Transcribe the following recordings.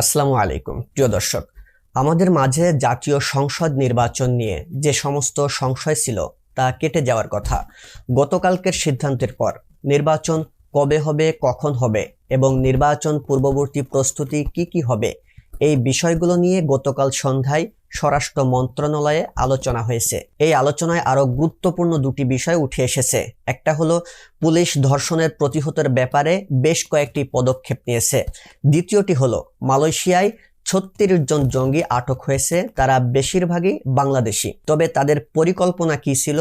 আসসালামু আলাইকুম, প্রিয় দর্শক। আমাদের মাঝে জাতীয় সংসদ নির্বাচন নিয়ে যে সমস্ত সংশয় ছিল তা কেটে যাওয়ার কথা। গতকালকের সিদ্ধান্তের পর নির্বাচন কবে হবে, কখন হবে এবং নির্বাচন পূর্ববর্তী প্রস্তুতি কি কি হবে এই বিষয়গুলো নিয়ে গতকাল সন্ধ্যায় স্বরাষ্ট্র মন্ত্রণালয়ে আলোচনা হয়েছে। এই আলোচনায় আরও গুরুত্বপূর্ণ দুটি বিষয় উঠে এসেছে। একটা হলো, পুলিশ ধর্ষণের প্রতিহতের ব্যাপারে বেশ কয়েকটি পদক্ষেপ নিয়েছে। দ্বিতীয়টি হলো, মালয়েশিয়ায় ছত্রিশ জন জঙ্গি আটক হয়েছে, তারা বেশিরভাগই বাংলাদেশি। তবে তাদের পরিকল্পনা কি ছিল?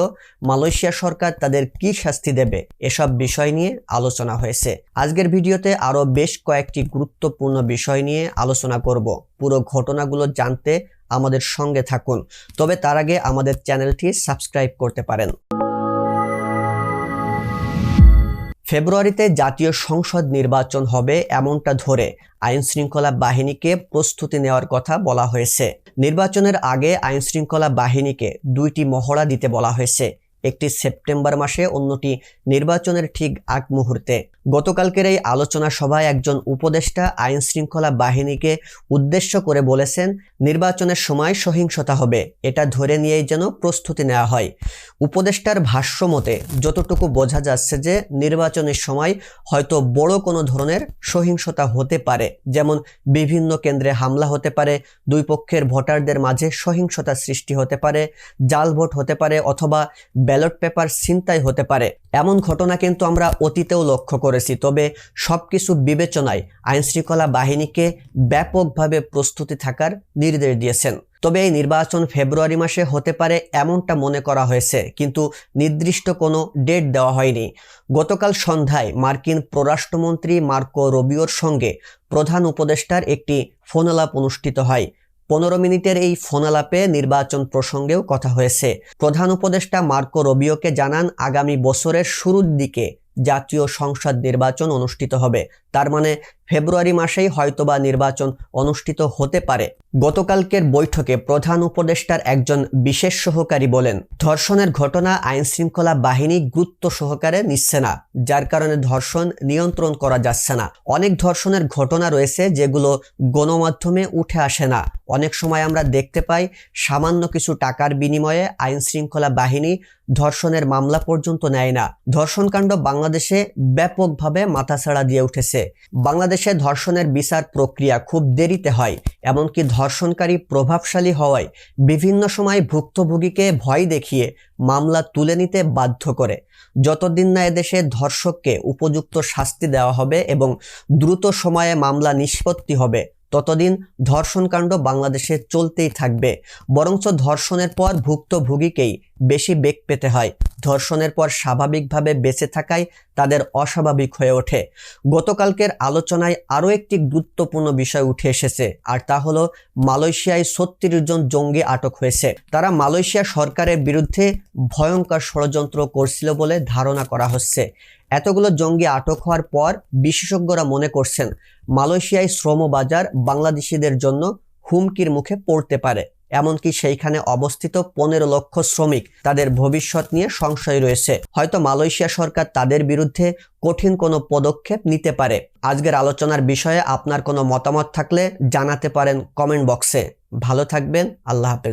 মালয়েশিয়া সরকার তাদের কি শাস্তি দেবে? এসব বিষয় নিয়ে আলোচনা হয়েছে। আজকের ভিডিওতে আরও বেশ কয়েকটি গুরুত্বপূর্ণ বিষয় নিয়ে আলোচনা করব। পুরো ঘটনাগুলো জানতে আমাদের সঙ্গে থাকুন। তবে তার আগে আমাদের চ্যানেলটি সাবস্ক্রাইব করতে পারেন। ফেব্রুয়ারিতে জাতীয় সংসদ নির্বাচন হবে এমনটা ধরে আইন শৃঙ্খলা বাহিনীকে প্রস্তুতি নেওয়ার কথা বলা হয়েছে। নির্বাচনের আগে আইন শৃঙ্খলা বাহিনীকে দুইটি মহড়া দিতে বলা হয়েছে। একটি সেপ্টেম্বর মাসে অন্যটি নির্বাচনের ঠিক আগ মুহূর্তে। গতকালকের এই আলোচনা সভায় একজন উপদেষ্টা আইন শৃঙ্খলা বাহিনীকে উদ্দেশ্য করে বলেছেন, নির্বাচনের সময় সহিংসতা হবে, এটা ধরে নিয়েই যেন প্রস্তুতি নেওয়া হয়। উপদেষ্টার ভাষ্য মতে, যতটুকু বোঝা যাচ্ছে যে নির্বাচনের সময় হয়তো বড় কোনো ধরনের সহিংসতা হতে পারে, যেমন বিভিন্ন কেন্দ্রে হামলা হতে পারে, দুই পক্ষের ভোটারদের মাঝে সহিংসতা সৃষ্টি হতে পারে, জাল ভোট হতে পারে অথবা ব্যালট পেপার ছিনতাই হতে পারে। এমন ঘটনা কিন্তু আমরা অতীতেও লক্ষ্য করেছি, তবে সব কিছু বিবেচনায় আইনশৃঙ্খলা বাহিনীকে ব্যাপকভাবে প্রস্তুতি থাকার নির্দেশ দিয়েছেন। তবে এই নির্বাচন ফেব্রুয়ারি মাসে হতে পারে এমনটা মনে করা হয়েছে, কিন্তু নির্দিষ্ট কোনো ডেট দেওয়া হয়নি। গতকাল সন্ধ্যায় মার্কিন পররাষ্ট্রমন্ত্রী মার্কো রবিওর সঙ্গে প্রধান উপদেষ্টার একটি ফোনালাপ অনুষ্ঠিত হয়। পনেরো মিনিটের এই ফোনালাপে নির্বাচন প্রসঙ্গেও কথা হয়েছে। প্রধান উপদেষ্টা মার্কো রবিওকে জানান, আগামী বছরের শুরুর দিকে জাতীয় সংসদ নির্বাচন অনুষ্ঠিত হবে। তার মানে ফেব্রুয়ারি মাসেই হয়তোবা নির্বাচন অনুষ্ঠিত হতে পারে। গতকালকের বৈঠকে প্রধান উপদেষ্টার একজন বিশেষ সহকারী বলেন, ধর্ষণের ঘটনা আইন শৃঙ্খলা বাহিনী গুরুত্ব সহকারে নিচ্ছে না, যার কারণে ধর্ষণ নিয়ন্ত্রণ করা যাচ্ছে না। অনেক ধর্ষণের ঘটনা রয়েছে যেগুলো গণমাধ্যমে উঠে আসে না। অনেক সময় আমরা দেখতে পাই সামান্য কিছু টাকার বিনিময়ে আইন শৃঙ্খলা বাহিনী ধর্ষণের মামলা পর্যন্ত নেয় না। ধর্ষণকাণ্ড বাংলাদেশে ব্যাপকভাবে মাথাছাড়া দিয়ে উঠেছে। বাংলাদেশে ধর্ষণের বিচার প্রক্রিয়া খুব দেরিতে হয়, এমনকি ধর্ষণকারী প্রভাবশালী হওয়ায় বিভিন্ন সময় ভুক্তভোগীকে ভয় দেখিয়ে মামলা তুলে নিতে বাধ্য করে। যতদিন না এদেশে ধর্ষককে উপযুক্ত শাস্তি দেওয়া হবে এবং দ্রুত সময়ে মামলা নিষ্পত্তি হবে, ততদিন ধর্ষণকাণ্ড বাংলাদেশে চলতেই থাকবে। বরঞ্চ ধর্ষণের পর ভুক্তভোগীকেই বেশি বেগ পেতে হয়। ধর্ষণের পর স্বাভাবিকভাবে বেঁচে থাকায় তাদের অস্বাভাবিক হয়ে ওঠে। গতকালকের আলোচনায় আরও একটি গুরুত্বপূর্ণ বিষয় উঠে এসেছে, আর তা হলো মালয়েশিয়ায় ছত্রিশ জন জঙ্গি আটক হয়েছে। তারা মালয়েশিয়া সরকারের বিরুদ্ধে ভয়ঙ্কর ষড়যন্ত্র করছিল বলে ধারণা করা হচ্ছে। এতগুলো জঙ্গি আটক হওয়ার পর বিশেষজ্ঞরা মনে করছেন, মালয়েশিয়ায় শ্রম বাজার বাংলাদেশিদের জন্য হুমকির মুখে পড়তে পারে। এমনকি সেইখানে অবস্থিত পনেরো লক্ষ শ্রমিক তাদের ভবিষ্যৎ নিয়ে সংশয় রয়েছে। হয়তো মালয়েশিয়া সরকার তাদের বিরুদ্ধে কঠিন কোনো পদক্ষেপ নিতে পারে। আজকের আলোচনার বিষয়ে আপনার কোনো মতামত থাকলে জানাতে পারেন কমেন্ট বক্সে। ভালো থাকবেন, আল্লাহ হাফেজ।